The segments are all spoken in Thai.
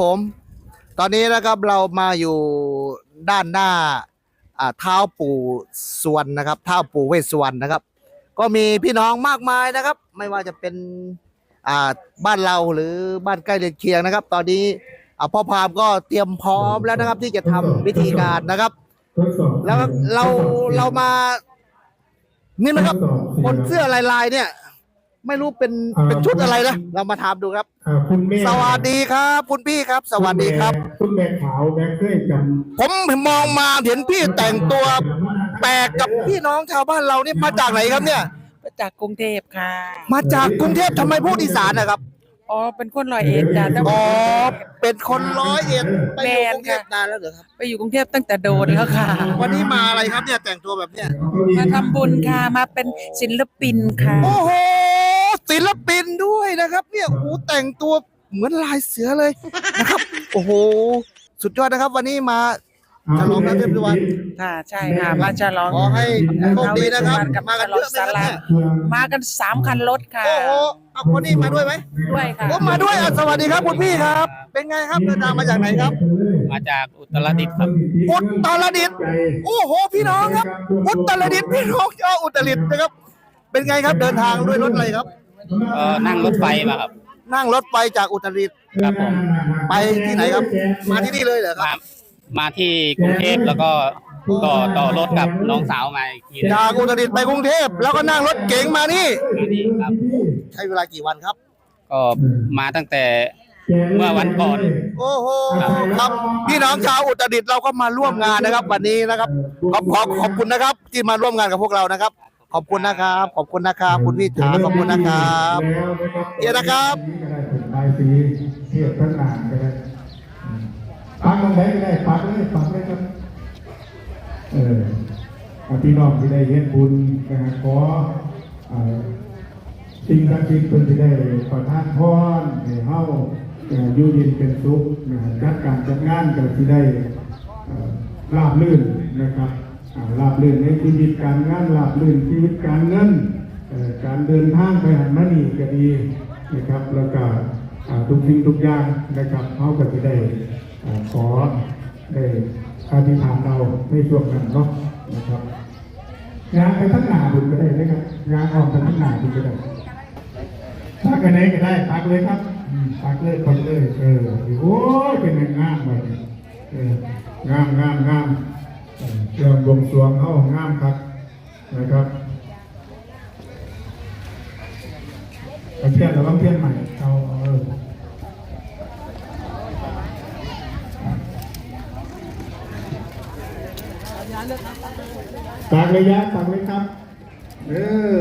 ผม ตอนนี้นะครับเรามาอยู่ด้านหน้าอ่าเท้าปู่สวรรณนะครับเท้าปู่เวสสวรรณนะครับ ก็มีพี่น้องมากมายนะครับ ไม่ว่าจะเป็นอ่าบ้านเราหรือบ้านใกล้เรือนเคียงนะครับ ตอนนี้อ่าพ่อพามก็เตรียมพร้อมแล้วนะครับ ที่จะทำพิธีการนะครับ แล้วเราเรามานี่นะครับคนเสื้อลายลายๆเนี่ย ไม่รู้เป็นเป็นชุดอะไรนะเรามาถามดูครับอ่าคุณแม่สวัสดีครับ คุณพี่ครับ สวัสดีครับ คุณแม่ขาวแม่เคยจผมมองมาเห็นพี่แต่งตัวำแปลกกับพี่น้องชาวบ้านเรานี่มาจากไหนครับเนี่ย มาจากกรุงเทพค่ะ มาจากกรุงเทพทำไมพูดอีสานนะครับ อ๋อเป็นคนร้อยเอ็ดจ้ะแต่อ๋ว่า อเป็นคนร้อยเอ็ดไปอยู่แมนกรุงเทพค่ะ นานแล้วเหรอครับ ไปอยู่กรุงเทพตั้งแต่โดนแล้วค่ะ วันนี้มาอะไรครับเนี่ยแต่งตัวแบบเนี้ยมาทำบุญค่ะมาเป็นศิลปินค่ะ โอ้โหศิลปินด้วยนะครับ เนี่ยโอ้โหแต่งตัวเหมือนลายเสือเลยนะครับ โอ้โห สุดยอดนะครับ วันนี้มา ฉลองพระเทพสุวรรณ ค่ะใช่ค่ะมาฉลองขอให้โชคดีนะครับกับมากันเยอะไหมครับเนี่ย มากันสามคันรถค่ะโอ้โหเอาคนนี้มาด้วยไหมด้วยค่ะผมมาด้วยอะสวัสดีครับคุณพี่ครับ เป็นไงครับเดินทางมาจากไหนครับ มาจากอุตรดิตถ์ครับ อุตรดิตถ์โอ้โห พี่น้องครับ อุตรดิตถ์พี่น้องชาวอุตรดิตถ์นะครับ เป็นไงครับเดินทางด้วยรถอะไรครับ เอ่อนั่งรถไฟมาครับนั่งรถไปจากอุตรดิตถ์ครับผมไปที่ไหนครับ มาที่นี่เลยเหรอครับ มามาที่กรุงเทพแล้วก็ต่อต่อรถกับน้องสาวมาอีกทีหนึ่งจากอุตรดิตถ์ไปกรุงเทพแล้วก็นั่งรถเก๋งมานี่มานี่ครับ ใช้เวลากี่วันครับ ก็มาตั้งแต่เมื่อวันก่อน โอ้โหครับพี่น้องชาวอุตรดิตถ์เราก็มาร่วมงานนะครับ วันนี้นะครับขอขอขอบคุณนะครับ ที่มาร่วมงานกับพวกเรานะครับ ขอบคุณนะครับ ขอบคุณนะครับ คุณวิถาขอบคุณนะครับ เดี๋ยวนะครับลายสีเทียบทั้งนานก็ได้ ปักลงไปก็ได้ปักเลยปักเลยครับ เออเอพี่น้องที่ได้เฮ็ดบุญนะขอสิ่งศักดิ์สิทธิ์เพิ่นที่ได้ประทานพรให้เฮาอ่ยู่เย็นเป็นสุขจัดการจัดงานก็สิได้ราบรื่นนะครับอ่าราบรื่นในชีวิตการงานราบรื่นชีวิตการเงินการเดินทางไปหันมานี่ก็ดีนะครับ แล้วก็ทุกสิ่งทุกอย่างนะครับเฮาก็สิได้ ขอได้อธิษฐานเราในช่วงนั้นเนาะนะครับงานไปทั้งหนาบุญก็ได้นะครับงานออกไปทั้งหนาบุญก็ได้ตักกันไหนก็ได้ตักเลยครับตักเลยคนเลยเออโอ้ยเป็นงามแบบนี้เอองามงามงามเครื่องบวงสรวงเอางามครับนะครับเอาเทียนแล้วต้องเทียนใหม่เอาเอาเออ ตากระยยะตากเลยครับ เออ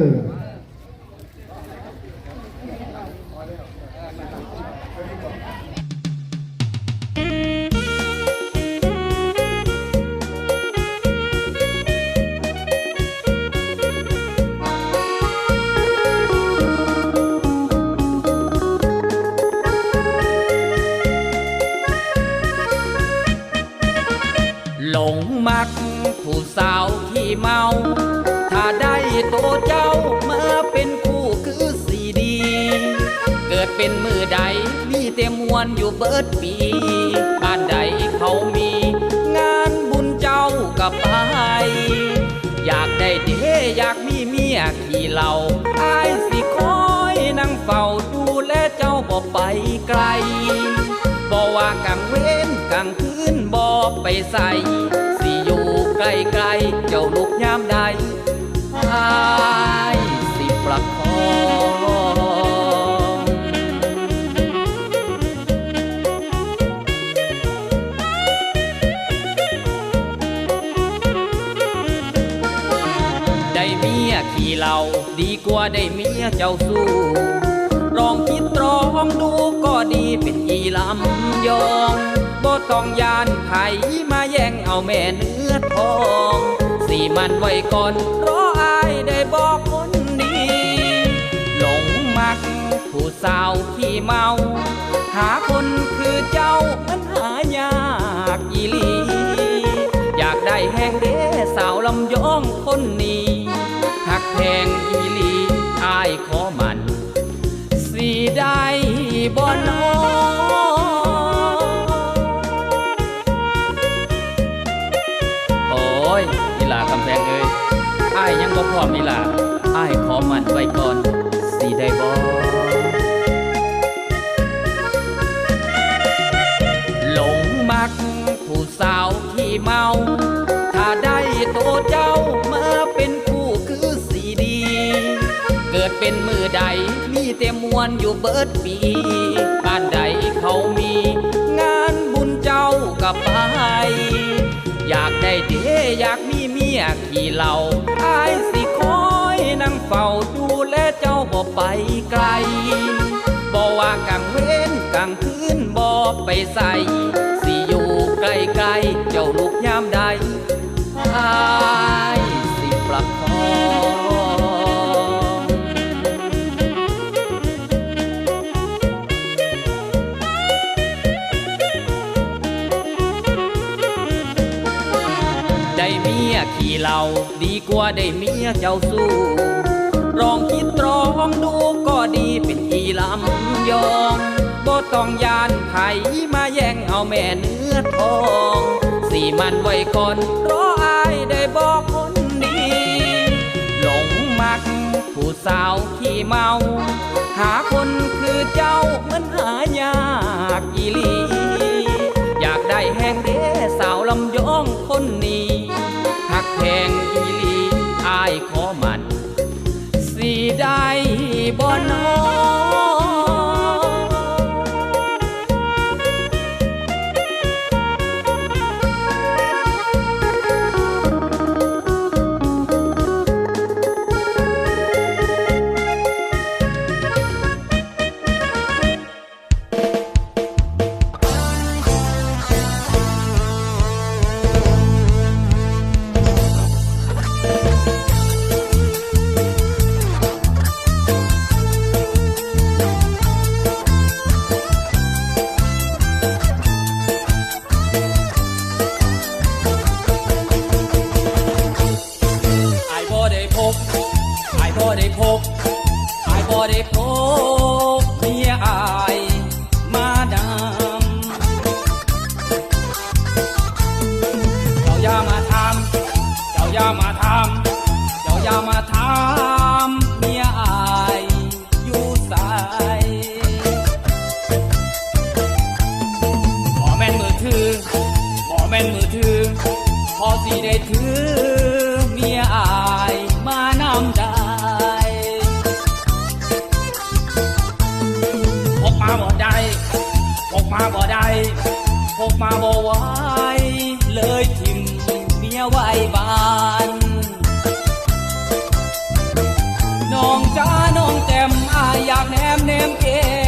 เมา ถ้าได้โตเจ้ามาเป็นคู่คือสีดี เกิดเป็นมือใดมีเต็มมวนอยู่เบิดปี บ้านใดเขามี งานบุญเจ้ากับไป อยากได้เดอยากมีเมียขี่เหล่าอายสิคอยนั่งเฝ้าดูแลเจ้าบ่ไปไกลบอกว่ากลางเว้นกลางคืนบอกไปใส่ อยู่ไกลไกลๆเจ้าลุกยามใดอายสิประคองได้เมียขี่เหล่าดีกว่าได้เมียเจ้าสู้ลองคิดตรองดูก็ดีเป็นอีลำยอง บ่ต้องยานไผมาแย่งเอาแม่เนื้อทอง สีมันไว้ก่อนรออายได้บอกคนดีหลงมักผู้สาวขี้เมา หาคนคือเจ้ามันหายากอีลี อยากได้แห้งเด้สาวลำยองคนนี้หักแพงอีลีอายขอมัน สีได้บ่น มนี่ล่ะอ้ายขอมันไว้ก่อนสิได้บ่หลงมักผู้สาวขี้เมา ถ้าได้โตเจ้ามาเป็นคู่คือสีดี เกิดเป็นมือใดมีแต่มวนอยู่เบิดปีบ้านใดเขามี งานบุญเจ้ากับไปอยากได้เดอยากมีเมียขี่เหล่าอายสิคอยนั่ง เฝ้าดูแลเจ้าบ่ไปไกลบ่ว่ากลางเว้นกลางคืนบ่ไปใส่สิอยู่ใกล้ๆเจ้าลูกยามใดอายสิประคองได้เมียขี่เหล่าดีกว่าได้เมียเจ้าสู้ ลองคิดตรองดูก็ดีเป็นอีลำยองบ่ต้องยานไผมาแย่งเอาแม่เนื้อทอง สีมันไว้ก่อนรออายได้บอกคนดี หลงมักผู้สาวขี้เมา หาคนคือเจ้ามันหายากอีลี อยากได้แห้งเด้สาวลำยองคนนี้หักแพงอีลีอายขอมัน สีได้บ่นออ ได้ถือเมียอายมานำได้พกมาบ่ได้พกมาบ่ได้พกมาบ่ไหวเลยทิมเมียไว้บ้านน้องจ้าน้องแจ่มอายอยากแนมแนมแก้